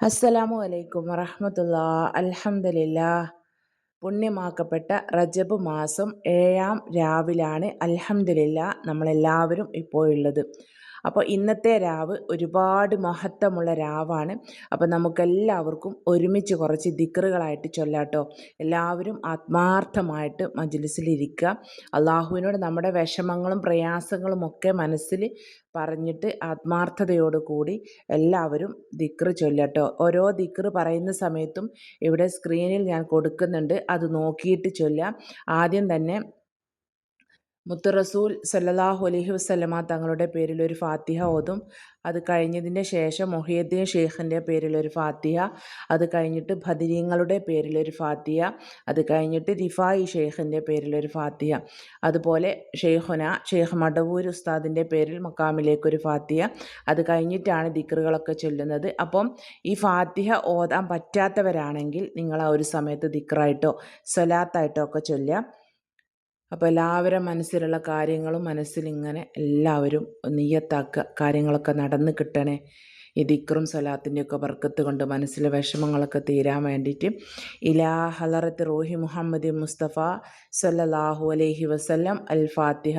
അസ്സലാമു അലൈക്കും വറഹമത്തുള്ള. അൽഹംദുലില്ലാ പുണ്യമാക്കപ്പെട്ട റജബ് മാസം ഏഴാം രാവിലാണ്. അൽഹംദുലില്ല നമ്മളെല്ലാവരും ഇപ്പോൾ ഉള്ളത്. അപ്പോൾ ഇന്നത്തെ രാവ് ഒരുപാട് മഹത്വമുള്ള രാവാണ്. അപ്പോൾ നമുക്കെല്ലാവർക്കും ഒരുമിച്ച് കുറച്ച് ദിക്കറുകളായിട്ട് ചൊല്ലാട്ടോ. എല്ലാവരും ആത്മാർത്ഥമായിട്ട് മജ്ലിസിലിരിക്കുക അള്ളാഹുവിനോട് നമ്മുടെ വിഷമങ്ങളും പ്രയാസങ്ങളും ഒക്കെ മനസ്സിൽ പറഞ്ഞിട്ട് ആത്മാർത്ഥതയോട് കൂടി എല്ലാവരും ദിക്റ് ചൊല്ലട്ടോ. ഓരോ ദിക്റ് പറയുന്ന സമയത്തും ഇവിടെ സ്ക്രീനിൽ ഞാൻ കൊടുക്കുന്നുണ്ട്. അത് നോക്കിയിട്ട് ചൊല്ലാം ആദ്യം തന്നെ മുത്ത് റസൂൽ സല്ലല്ലാഹു അലൈഹി വസല്ലമ തങ്ങളുടെ പേരിൽ ഒരു ഫാത്തിഹ ഓതും. അത് കഴിഞ്ഞതിന്റെ ശേഷം മൊഹിയദ്ദീൻ ഷെയ്ഖിന്റെ പേരിൽ ഒരു ഫാത്തിഹ. അത് കഴിഞ്ഞിട്ട് ഭദരീങ്ങളുടെ പേരിൽ ഒരു ഫാത്തിഹ. അത് കഴിഞ്ഞിട്ട് റിഫായി ഷെയ്ഖിന്റെ പേരിൽ ഒരു ഫാത്തിഹ. അതുപോലെ ഷെയ്ഖുന ഷെയ്ഖ് മടവൂർ ഉസ്താദിന്റെ പേരിൽ മക്കാമിലേക്കൊരു ഫാത്തിഹ. അത് കഴിഞ്ഞിട്ടാണ് ദിക്റുകളൊക്കെ ചൊല്ലുന്നത്. അപ്പം ഈ ഫാത്തിഹ ഓതാൻ പറ്റാത്തവരാണെങ്കിൽ നിങ്ങൾ ആ ഒരു സമയത്ത് ദിക്റായിട്ടോ സൊലാത്തായിട്ടോ ഒക്കെ ചൊല്ലുക. അപ്പോൾ എല്ലാവരും മനസ്സിലുള്ള കാര്യങ്ങളും മനസ്സിലിങ്ങനെ എല്ലാവരും നീയത്താക്കുക കാര്യങ്ങളൊക്കെ നടന്ന് കിട്ടണേ. ഈ ദിക്റും സ്വലാത്തിന്റെയൊക്കെ ബർക്കത്ത് കൊണ്ട് മനസ്സിലെ വിഷമങ്ങളൊക്കെ തീരാൻ വേണ്ടിയിട്ട് ഇലാ ഹലറത്ത് റോഹി മുഹമ്മദ് മുസ്തഫ സല്ലാഹു അലൈഹി വസല്ലം അൽ ഫാത്തിഹ.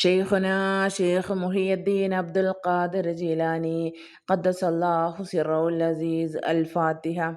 شيخنا شيخ محي الدين عبد القادر جيلاني قدس الله سره العزيز الفاتحة.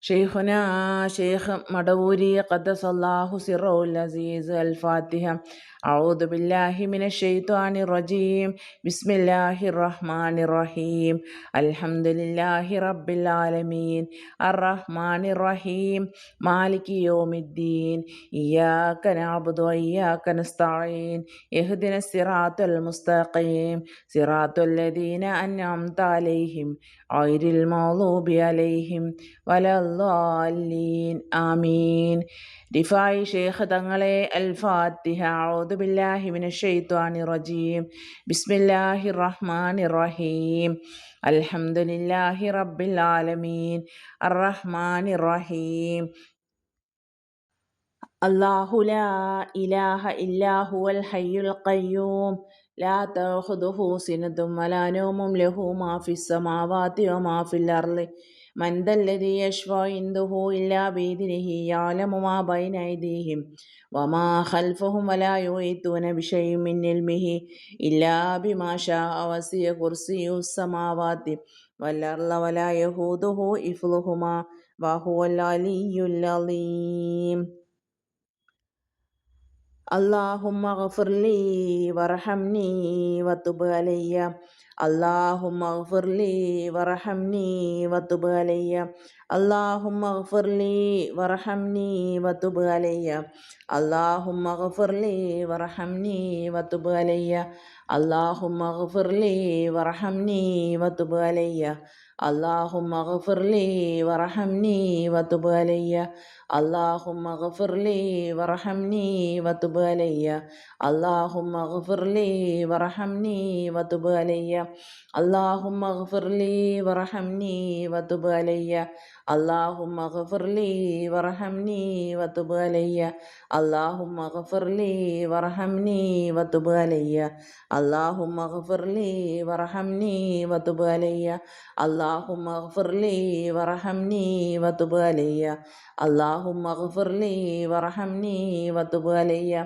شيخنا شيخ مدوري قدس الله سره العزيز الفاتحة أعوذ بالله من الشيطان الرجيم بسم الله الرحمن الرحيم الحمد لله رب العالمين الرحمن الرحيم مالك يوم الدين إياك نعبد وإياك نستعين اهدنا الصراط المستقيم صراط الذين أنعمت عليهم غير المغضوب عليهم ولا الضالين آمين റിഫായി ഷേഖ് തങ്ങളെ അൽ ഫാത്തിഹ ഔദു ബില്ലാഹി മിനശ് ഷൈത്വാനി റജീം ബിസ്മില്ലാഹി റഹ്മാനി റഹീം അൽഹംദുലില്ലാഹി റബ്ബിൽ ആലമീൻ അർറഹ്മാനി റഹീം അല്ലാഹു ലാ ഇലാഹ ഇല്ലാഹുവൽ ഹയ്യുൽ ഖയ്യൂം لا تأخذه سنة ولا نوم له ما في السماوات وما في الأرض من ذا الذي يشفع عنده إلا بإذنه يعلم ما بين أيديهم وما خلفهم ولا يحيطون بشيء من علمه إلا بما شاء وسع كرسي السماوات والأرض ولا يهوده إفلهما وهو العلي العظيم اللهم اغفر لي وارحمني وتب علي അള്ളാഹുമ്മ അഗ്ഫിർലി വറഹംനി വത്തുബ് അലയ്യ. അള്ളാഹുമ്മ അഗ്ഫിർലി വറഹംനി അലയ്യ. അള്ളാഹുമ്മ അഗ്ഫിർലി അലയ്യ. അലയ്യ. അലയ്യ. അള്ളാഹുമ്മ ഗഫിർലി വറഹംനി വതുബ് അലയ്യ. അള്ളാഹുമ്മ ഗഫിർലി വറഹംനി വതുബ് അലയ്യ. അള്ളാഹുമ്മ ഗഫിർലി വറഹംനി വതുബ് അലയ്യ. അള്ളാഹുമ്മ ഗഫിർലി വറഹംനി വതുബ് അലയ്യ. അള്ളാഹുമ്മ ഗഫിർലി വറഹംനി വതുബ് അലയ്യ. അള്ളാഹുമ്മ ഗഫിർലി വറഹംനി വതുബ് അലയ്യ. അള്ളാഹുമ്മ ഗഫിർലി വറഹംനി വതുബ് അലയ്യ. അള്ളാഹു اللهم اغفر لي وارحمني وتب علي.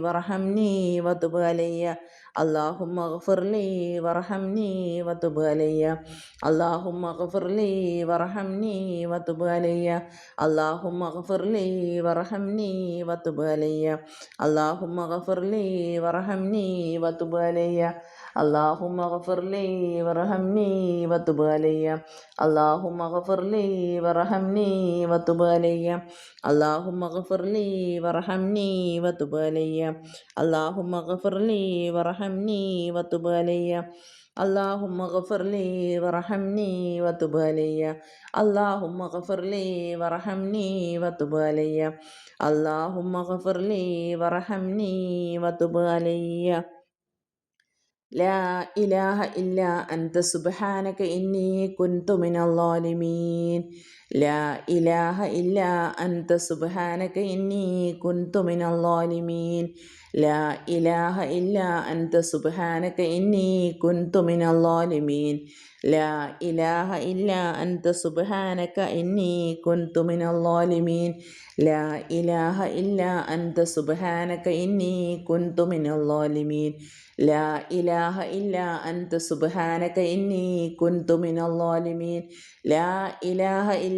وارحمني وتب علي അള്ളാഹുമ്മ ഗഫിർലി വർഹംനി വതുബ് അലയ്യ അള്ളാഹുമ്മ ഗഫിർലി വർഹംനി വതുബ് അലയ്യ അള്ളാഹുമ്മ ഗഫിർലി വർഹംനി വതുബ് അലയ്യ അള്ളാഹുമ്മ ഗഫിർലി വർഹംനി വതുബ് അലയ്യ اللهم اغفر لي وارحمني وتب علي اللهم اغفر لي وارحمني وتب علي اللهم اغفر لي وارحمني وتب علي اللهم اغفر لي وارحمني وتب علي اللهم اغفر لي وارحمني وتب علي اللهم اغفر لي وارحمني وتب علي اللهم اغفر لي وارحمني وتب علي اللهم اغفر لي وارحمني وتب علي لا إله إلا أنت سبحانك إني كنت من الظالمين ലാ ഇലാഹ ഇല്ല അന്ത സുബാനക ഇന്നി കുന്തു മിനല്ലാലിമീൻ ലാ ഇലാഹ ഇല്ല അന്ത സുബാനക ഇന്നി കുന്തു മിനല്ലാലിമീൻ ലാ ഇലാഹ ഇല്ല അന്ത സുബാനക ഇന്നി കുന്തു മിനല്ലാലിമീൻ ലാ ഇലാഹ ഇല്ല അന്ത സുബാനക ഇന്നി കുന്തു മിനല്ലാലിമീൻ ലാ ഇലാഹ ഇല്ല അന്ത സുബാനക ഇന്നി കുന്തു മിനല്ലാലിമീൻ ലാ ഇലാഹ ഇല്ല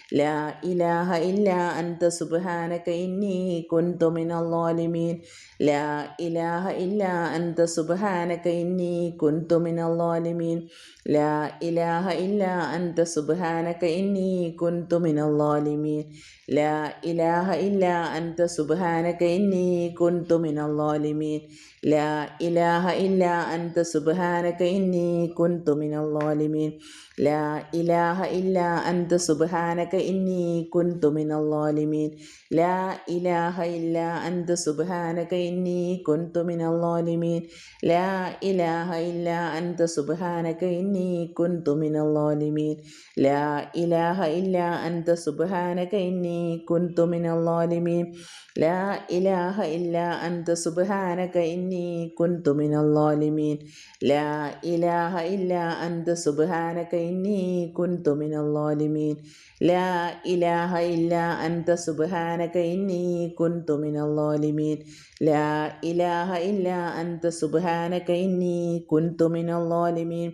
ലാ ഇലാഹ ഇല്ല അന്ത സുബാനക ഇന്നി കുന്തു മിനല്ലോലിമീൻ ലാ ഇലാഹ ഇല്ല അന്ത സുബാനക ഇന്നി കുന്തു മിനല്ലോലിമീൻ ലാ ഇലാഹ ഇല്ല അന്ത സുബാനക ഇന്നി കുന്തു മിനല്ലോലിമീൻ ലാ ഇലാഹ ഇല്ല അന്ത സുബാനക ഇന്നി കുന്തു മിനല്ലോലിമീൻ ലാ ഇലാഹ ഇല്ല അന്ത സുബാനക ഇന്നി കുന്തു മിനല്ലോലിമീൻ ലാ ഇലാഹ ഇല്ല അന്ത സുബാനക ഇന്നി കുന്തു മിനല്ലാലിമീൻ ലാ ഇലാഹ ഇല്ല അന്ത സുബ്ഹാനക ഇന്നി കുന്തു മിനല്ലാലിമീൻ ലാ ഇലാഹ ഇല്ല അന്ത സുബ്ഹാനക ഇന്നി കുന്തു മിനല്ലാലിമീൻ ലാ ഇലാഹ ഇല്ല അന്ത സുബ്ഹാനക ഇന്നി കുന്തു മിനല്ലാലിമീൻ ലാ ഇലാഹ ഇല്ല അന്ത സുബ്ഹാനക ഇന്നി കുന്തു മിനല്ലാലിമീൻ ലാ ഇലാഹ ഇല്ല അന്ത സുബ്ഹാനക ഇന്നി കുന്തു മിനല്ലാലിമീൻ ലാ ഇലാഹ ഇല്ല അന്ത സുബ്ഹാനക ഇന്നി കുന്തു മിനല്ലാലിമീൻ ലാ ഇലാഹ ഇല്ല അന്ത സുബ്ഹാനക ഇന്നി കുന്തു മിനല്ലാലിമീൻ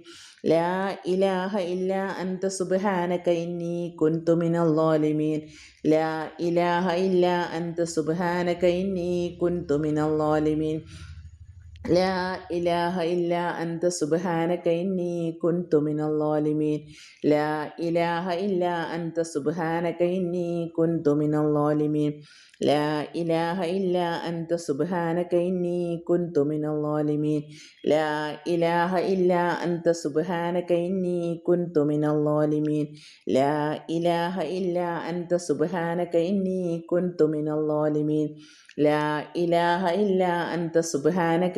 ലാ ഇലാഹ ഇല്ല അന്ത സുബ്ഹാനക ഇന്നി കുന്തു മിനല്ലാലിമീൻ ലാ ഇലാഹ ഇല്ല അന്ത സുബ്ഹാനക ഇന്നി കുൻതു മിനൽ ലാ ഇലാഹ ഇല്ല അന്ത സുബ്ഹാനക ഇന്നി കുൻതു മിനല്ലാലിമീൻ ലാ ഇലാഹ ഇല്ല അന്ത സുബ്ഹാനക ഇന്നി കുൻതു മിനല്ലാലിമീൻ ലാ ഇലാഹ ഇല്ല അന്ത സുബ്ഹാനക ഇന്നി കുൻതു മിനല്ലാലിമീൻ ലാ ഇലാഹ ഇല്ല അന്ത സുബ്ഹാനക ഇന്നി കുൻതു മിനല്ലാലിമീൻ ലാ ഇലാഹ ഇല്ല അന്ത സുബ്ഹാനക ഇന്നി കുൻതു മിനല്ലാലിമീൻ ലാ ഇലാഹ ഇല്ല അന്ത സുബ്ഹാനക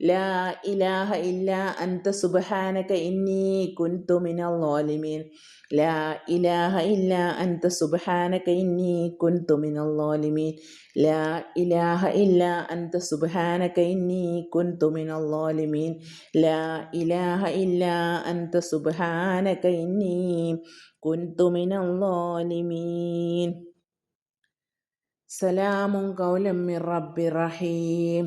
ലാ ഇലാഹ ഇല്ല അന്ത സുബഹാനക ഇന്നി കുൻതു മിനൽ ലാലിമീൻ ലാ ഇലാഹ ഇല്ല അന്ത സുബഹാനക ഇന്നി കുൻതു മിനൽ ലാലിമീൻ ലാ ഇലാഹ ഇല്ല അന്ത സുബഹാനക ഇന്നി കുൻതു മിനൽ ലാലിമീൻ ലാ ഇലാഹ ഇല്ല അന്ത സുബഹാനക ഇന്നി കുൻതു മിനൽ ലാലിമീൻ സലാമും കൗലം മിർ റബ്ബിർ റഹീം.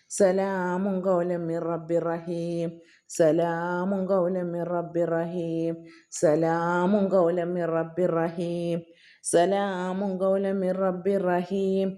സലാമും കൗലമി റബ്ബി റഹീം. സലാമും കൗലമി റബ്ബി റഹീം. സലാമും കൗലമി റബ്ബി റഹീം. സലാമും കൗലമി റബ്ബി റഹീം.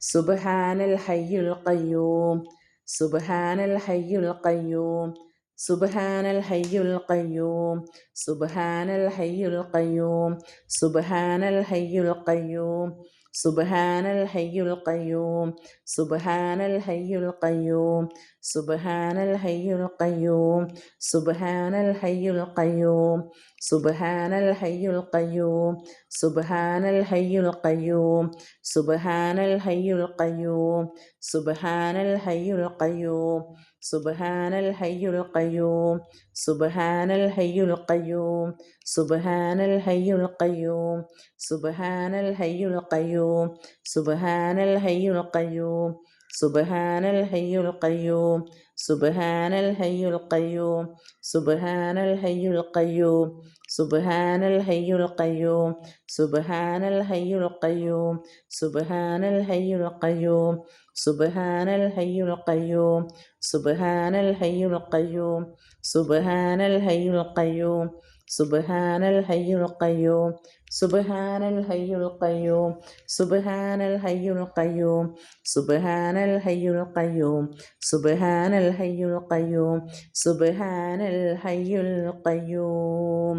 സുബ്ഹാനൽ ഹയ്യുൽ ഖയ്യൂം സുബ്ഹാനൽ ഹയ്യുൽ ഖയ്യൂം സുബ്ഹാനൽ ഹയ്യുൽ ഖയ്യൂം സുബ്ഹാനൽ ഹയ്യുൽ ഖയ്യൂം സുബ്ഹാനൽ ഹയ്യുൽ ഖയ്യൂം സുബ്ഹാനൽ ഹയ്യുൽ ഖയ്യൂം സുബ്ഹാനൽ ഹയ്യുൽ ഖയ്യൂം സുബ്ഹാനൽ ഹയ്യുൽ ഖയ്യൂം സുബ്ഹാനൽ ഹയ്യുൽ ഖയ്യൂം സുബ്ഹാനൽ ഹയ്യുൽ ഖയ്യൂം സുബ്ഹാനൽ ഹയ്യുൽ ഖയ്യൂം സുബ്ഹാനൽ ഹയ്യുൽ ഖയ്യൂം സുബ്ഹാനൽ ഹയ്യുൽ ഖയ്യൂം സുബ്ഹാനൽ ഹയ്യുൽ ഖയ്യൂം സുബ്ഹാനൽ ഹയ്യുൽ ഖയ്യൂം സുബ്ഹാനൽ ഹയ്യുൽ ഖയ്യൂം സുബ്ഹാനൽ ഹയ്യുൽ ഖയ്യൂം സുബ്ഹാനൽ ഹയ്യുൽ ഖയ്യൂം സുബ്ഹാനൽ ഹയ്യുൽ ഖയ്യൂം സുബ്ഹാനൽ ഹയ്യുൽ ഖയ്യൂം സുബ്ഹാനൽ ഹയ്യുൽ ഖയ്യൂം സുബ്ഹാനൽ ഹയ്യുൽ ഖയ്യൂം സുബ്ഹാനൽ ഹയ്യുൽ ഖയ്യൂം സുബ്ഹാനൽ ഹയ്യുൽ ഖയ്യൂം സുബ്ഹാനൽ ഹയ്യുൽ ഖയ്യൂം സുബ്ഹാനൽ ഹയ്യുൽ ഖയ്യൂം സുബ്ഹാനൽ ഹയ്യുൽ ഖയ്യൂം സുബ്ഹാനൽ ഹയ്യുൽ ഖയ്യൂം സുബ്ഹാനൽ ഹയ്യുൽ ഖയ്യൂം സുബ്ഹാനൽ ഹയ്യുൽ ഖയ്യൂം സുബ്ഹാനൽ ഹയ്യുൽ ഖയ്യൂം സുബ്ഹാനൽ ഹയ്യുൽ ഖയ്യൂം സുബ്ഹാനൽ ഹയ്യുൽ ഖയ്യൂം.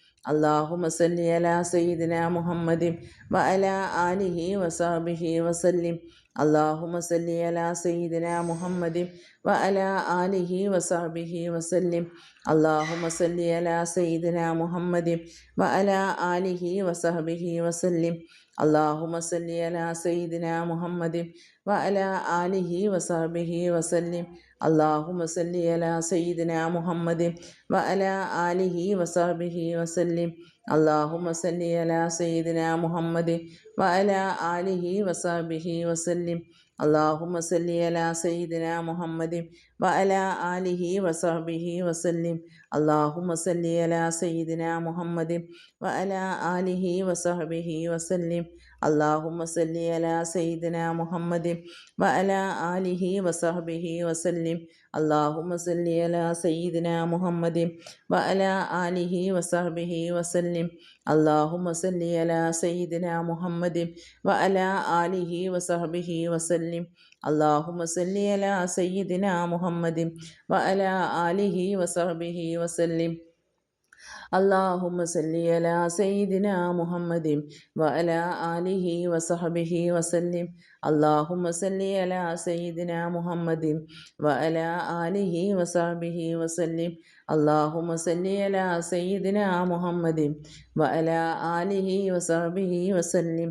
അള്ളാഹു മസല്ലി അല സയ്യിദിന മുഹമ്മദിം വ അല ആലിഹി വസാബിഹി വസല്ലിം. അള്ളാഹു മസല്ലി അല സയ്യിദിന മുഹമ്മദിം വ അല ആലിഹി വസാബിഹി വസല്ലിം. അള്ളാഹു മസല്ലി അല സയ്യിദിന മുഹമ്മദിം വ അല ആലിഹി വസാബിഹി വസല്ലിം. اللهم صل على سيدنا محمد وعلى آله وصحبه وسلم اللهم صل على سيدنا محمد وعلى آله وصحبه وسلم اللهم صل على سيدنا محمد وعلى آله وصحبه وسلم اللهم صل على سيدنا محمد وعلى آله وصحبه وسلم അള്ളാഹു വസല്ലി അലാ സയ്യിദിന മുഹമ്മദ് വ അലാ ആലിഹി വസഹബിഹി വസല്ലിം. അള്ളാഹു വസല്ലി അലാ സയ്യിദിന മുഹമ്മദ് വ അലാ ആലിഹി വസഹബിഹി വസല്ലിം. അള്ളാഹു വസല്ലി അലാ സയ്യിദിന മുഹമ്മദ് വ അലാ ആലിഹി വസഹബിഹി വസല്ലിം. അള്ളാഹു വസല്ലി അലാ സയ്യിദിന മുഹമ്മദ് വ അലാ ആലിഹി വസഹബിഹി വസല്ലിം. وسلم اللهم صل على سيدنا محمد وعلى آله وصحبه وسلم اللهم صل على سيدنا محمد وعلى آله وصحبه وسلم اللهم صل على سيدنا محمد وعلى آله وصحبه وسلم اللهم صل على سيدنا محمد وعلى آله وصحبه وسلم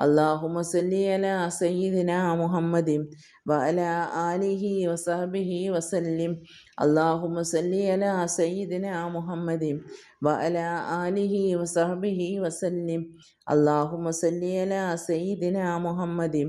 അള്ളാഹുമ സല്ലി അല സയ്യിദിന മുഹമ്മദിൻ വഅല ആലിഹി വസഹബിഹി വസല്ലിം. അള്ളാഹുമ സല്ലി അല സയ്യിദിന മുഹമ്മദിൻ വഅല ആലിഹി വസഹബിഹി വസല്ലിം. അള്ളാഹുമ സല്ലി അല സയ്യിദിന മുഹമ്മദിൻ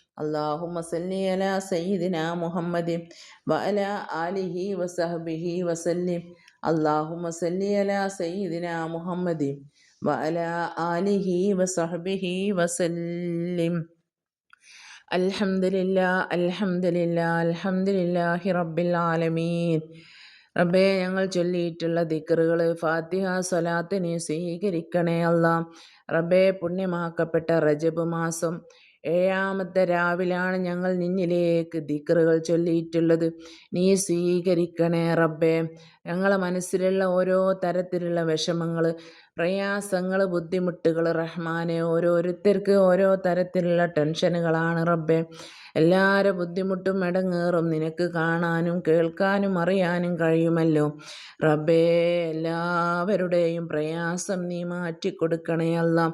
اللهم صل على سيدنا محمد وعلى آله وصحبه وسلم اللهم صل على سيدنا محمد وعلى آله وصحبه وسلم الحمد لله الحمد لله الحمد لله رب العالمين റബ്ബേ ഞങ്ങൾ ചൊല്ലിയിട്ടുള്ള ദിക്കറുകൾ ഫാത്തിഹ സ്വലാത്തിനെ സ്വീകരിക്കണേ അല്ല റബ്ബേ പുണ്യമാക്കപ്പെട്ട റജബ് മാസം ഏഴാമത്തെ രാവിലാണ് ഞങ്ങൾ നിന്നിലേക്ക് ദിക്കറുകൾ ചൊല്ലിയിട്ടുള്ളത്. നീ സ്വീകരിക്കണേ റബ്ബേ. ഞങ്ങളെ മനസ്സിലുള്ള ഓരോ തരത്തിലുള്ള വിഷമങ്ങൾ പ്രയാസങ്ങൾ ബുദ്ധിമുട്ടുകൾ റഹ്മാനെ ഓരോരുത്തർക്ക് ഓരോ തരത്തിലുള്ള ടെൻഷനുകളാണ് റബ്ബെ. എല്ലാവരുടെ ബുദ്ധിമുട്ടും മടങ്ങേറും നിനക്ക് കാണാനും കേൾക്കാനും അറിയാനും കഴിയുമല്ലോ. റബ്ബേ എല്ലാവരുടെയും പ്രയാസം നീ മാറ്റിക്കൊടുക്കണേ അല്ല.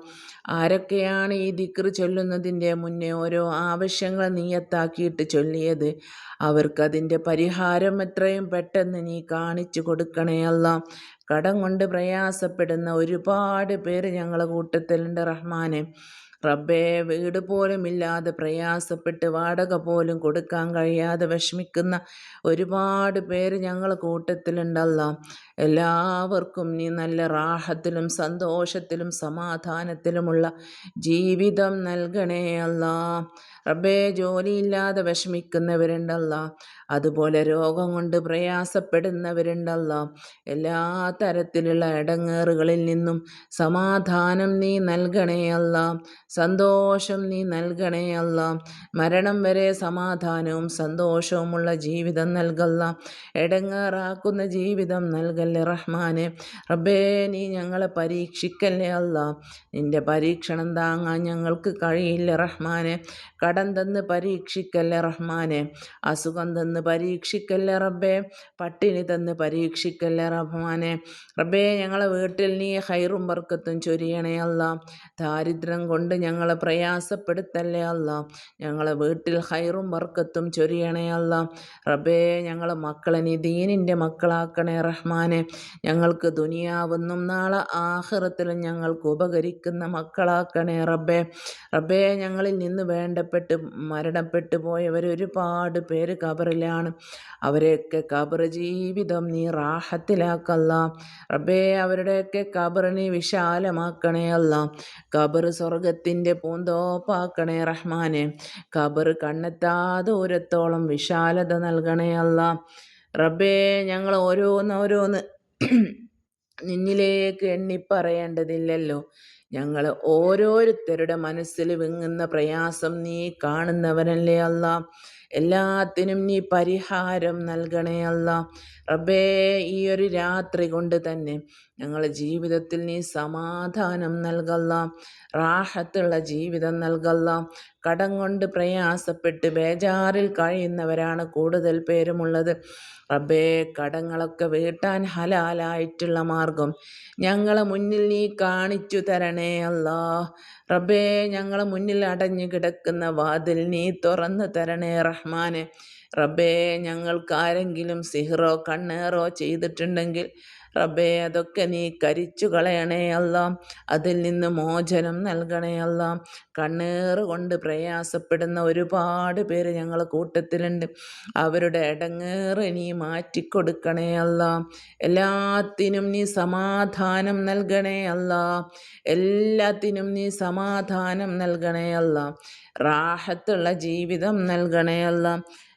ആരൊക്കെയാണ് ഈ ദിക്ർ ചൊല്ലുന്നതിന്റെ മുന്നേ ഓരോ ആവശ്യങ്ങൾ നീയത്താക്കിയിട്ട് ചൊല്ലിയത്? അവർക്കതിന്റെ പരിഹാരം എത്രയും പെട്ടെന്ന് നീ കാണിച്ചു കൊടുക്കണേ അല്ല. കടം കൊണ്ട് പ്രയാസപ്പെടുന്ന ഒരുപാട് പേര് ഞങ്ങളുടെ കൂട്ടത്തിലുണ്ട് റഹ്മാനെ. റബ്ബേ വീട് പോലും ഇല്ലാതെ പ്രയാസപ്പെട്ട് വാടക പോലും കൊടുക്കാൻ കഴിയാതെ വിഷമിക്കുന്ന ഒരുപാട് പേര് ഞങ്ങൾ കൂട്ടത്തിലുണ്ടല്ല. എല്ലാവർക്കും നീ നല്ല റാഹത്തിലും സന്തോഷത്തിലും സമാധാനത്തിലുമുള്ള ജീവിതം നൽകണേ അല്ല. റബ്ബേ ജോലിയില്ലാതെ വിഷമിക്കുന്നവരുണ്ടല്ല. അതുപോലെ രോഗം കൊണ്ട് പ്രയാസപ്പെടുന്നവരുണ്ടല്ല. എല്ലാ തരത്തിലുള്ള ഇടങ്ങേറുകളിൽ നിന്നും സമാധാനം നീ നൽകണേ അല്ല. സന്തോഷം നീ നൽകണേ അല്ല. മരണം വരെ സമാധാനവും സന്തോഷവുമുള്ള ജീവിതം നൽകല്ല. ഇടങ്ങേറാക്കുന്ന ജീവിതം നൽകല്ലേ റഹ്മാനെ? റബ്ബേ നീ ഞങ്ങളെ പരീക്ഷിക്കല്ലേ അല്ല നിന്റെ പരീക്ഷണം താങ്ങാൻ ഞങ്ങൾക്ക് കഴിയില്ല റഹ്മാനെ? കടം തന്ന് പരീക്ഷിക്കല്ലേ റഹ്മാനെ? അസുഖം തന്ന് പരീക്ഷിക്കല്ലേ റബ്ബേ? പട്ടിണി തന്ന് പരീക്ഷിക്കല്ലേ റഹ്മാനെ? റബ്ബേ ഞങ്ങളെ വീട്ടിൽ നീ ഹൈറും വർക്കത്തും ചൊരിയണേ അല്ല ദാരിദ്ര്യം കൊണ്ട് ഞങ്ങളെ പ്രയാസപ്പെടുത്തല്ലേ അല്ല ഞങ്ങളെ വീട്ടിൽ ഹൈറും വർക്കത്തും ചൊരിയണേ അല്ല റബ്ബേ ഞങ്ങളെ മക്കളെ നീ ദീനിന്റെ മക്കളാക്കണേ റഹ്മാനെ. ഞങ്ങൾക്ക് ദുനിയാവെന്നും നാളെ ആഹ്റത്തിലും ഞങ്ങൾക്ക് ഉപകരിക്കുന്ന മക്കളാക്കണേ റബ്ബേ. റബ്ബേ ഞങ്ങളിൽ നിന്ന് വേണ്ടപ്പെട്ട് മരണപ്പെട്ടു പോയവർ ഒരുപാട് പേര് കബറിലാണ്. അവരെയൊക്കെ കബർ ജീവിതം നീ റാഹത്തിലാക്കല്ല. റബ്ബേ അവരുടെയൊക്കെ കബർ നീ വിശാലമാക്കണേ അല്ല. കബർ സ്വർഗത്തിന്റെ പൂന്തോപ്പാക്കണേ റഹ്മാനെ. കബർ കണ്ണെത്താ ദൂരത്തോളം വിശാലത നൽകണേ അല്ല. റബ്ബേ ഞങ്ങൾ ഓരോന്ന് ഓരോന്ന് നിന്നിലേക്ക് എണ്ണിപ്പറയേണ്ടതില്ലല്ലോ. ഞങ്ങൾ ഓരോരുത്തരുടെ മനസ്സിൽ വിങ്ങുന്ന പ്രയാസം നീ കാണുന്നവനല്ലേ അല്ല. എല്ലാത്തിനും നീ പരിഹാരം നൽകണേ അല്ല. റബ്ബേ ഈ ഒരു രാത്രി കൊണ്ട് തന്നെ ഞങ്ങളുടെ ജീവിതത്തിൽ നീ സമാധാനം നൽകല്ല. റാഹത്തുള്ള ജീവിതം നൽകല്ല. കടം കൊണ്ട് പ്രയാസപ്പെട്ട് ബേജാറിൽ കഴിയുന്നവരാണ് കൂടുതൽ പേരുമുള്ളത്. റബ്ബേ കടങ്ങളൊക്കെ വീട്ടാൻ ഹലാലായിട്ടുള്ള മാർഗം ഞങ്ങളെ മുന്നിൽ നീ കാണിച്ചു തരണേ അല്ലാ. റബ്ബേ ഞങ്ങളെ മുന്നിൽ അടഞ്ഞു കിടക്കുന്ന വാതിൽ നീ തുറന്നു തരണേ റഹ്മാനെ. റബ്ബേ ഞങ്ങൾക്കാരെങ്കിലും സിഹറോ കണ്ണേറോ ചെയ്തിട്ടുണ്ടെങ്കിൽ റബ്ബേ അതൊക്കെ നീ കരിച്ചു കളയണേ അല്ല. അതിൽ നിന്ന് മോചനം നൽകണേ അല്ല. കണ്ണേറ് കൊണ്ട് പ്രയാസപ്പെടുന്ന ഒരുപാട് പേര് ഞങ്ങളെ കൂട്ടത്തിലുണ്ട്. അവരുടെ ഇടങ്ങേറ് നീ മാറ്റിക്കൊടുക്കണേ അല്ല. എല്ലാത്തിനും നീ സമാധാനം നൽകണേ അല്ല. എല്ലാത്തിനും നീ സമാധാനം നൽകണേ അല്ല. റാഹത്തുള്ള ജീവിതം നൽകണേ അല്ല.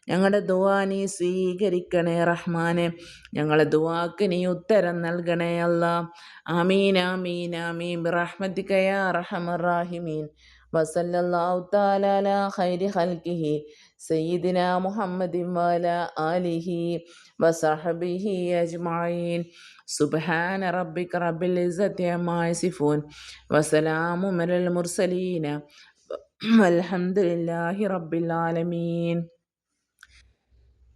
ഞങ്ങളുടെ ദുവാ നീ സ്വീകരിക്കണേ റഹ്മാനെ. ഞങ്ങളെ ദുവാക്ക് നീ ഉത്തരം നൽകണേ അല്ല. അമീൻ അമീൻ അമീൻ റഹ്മദ്ഹിമീൻ വസല്ലാഹി സയ്യിദിന മുഹമ്മദിൻ വാല അലിഹി വസഹബിഹി അജ്മായിൻ സുബാന റബ്ബിക് റബ്ബിൽ ഇസത്യമായ വസലാമു മരൽ മുർസലീന. അലഹമുല്ലാഹി റബ്ബിൽ ആലമീൻ.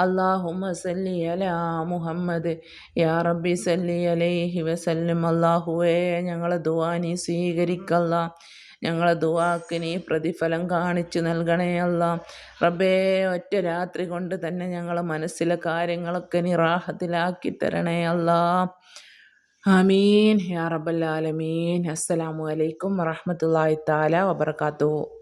അള്ളാഹുമ സല്ലി അലാ മുഹമ്മദ്. യാ റബ്ബി സല്ലി അലൈഹി വസല്ലിം. അള്ളാഹുവേ ഞങ്ങളെ ദുവാ നീ സ്വീകരിക്കല്ല. ഞങ്ങളെ ദുവാക്ക് നീ പ്രതിഫലം കാണിച്ചു നൽകണേ അല്ല. റബ്ബേ ഒറ്റ രാത്രി കൊണ്ട് തന്നെ ഞങ്ങളെ മനസ്സിലെ കാര്യങ്ങളൊക്കെ നീ റാഹത്തിലാക്കി തരണേ അല്ല. ആമീൻ. യാ റബ്ബൽ ആലമീൻ. അസ്സലാമു അലൈക്കും വറഹ്മത്തുള്ളാഹി തആല വബറകാതുഹു.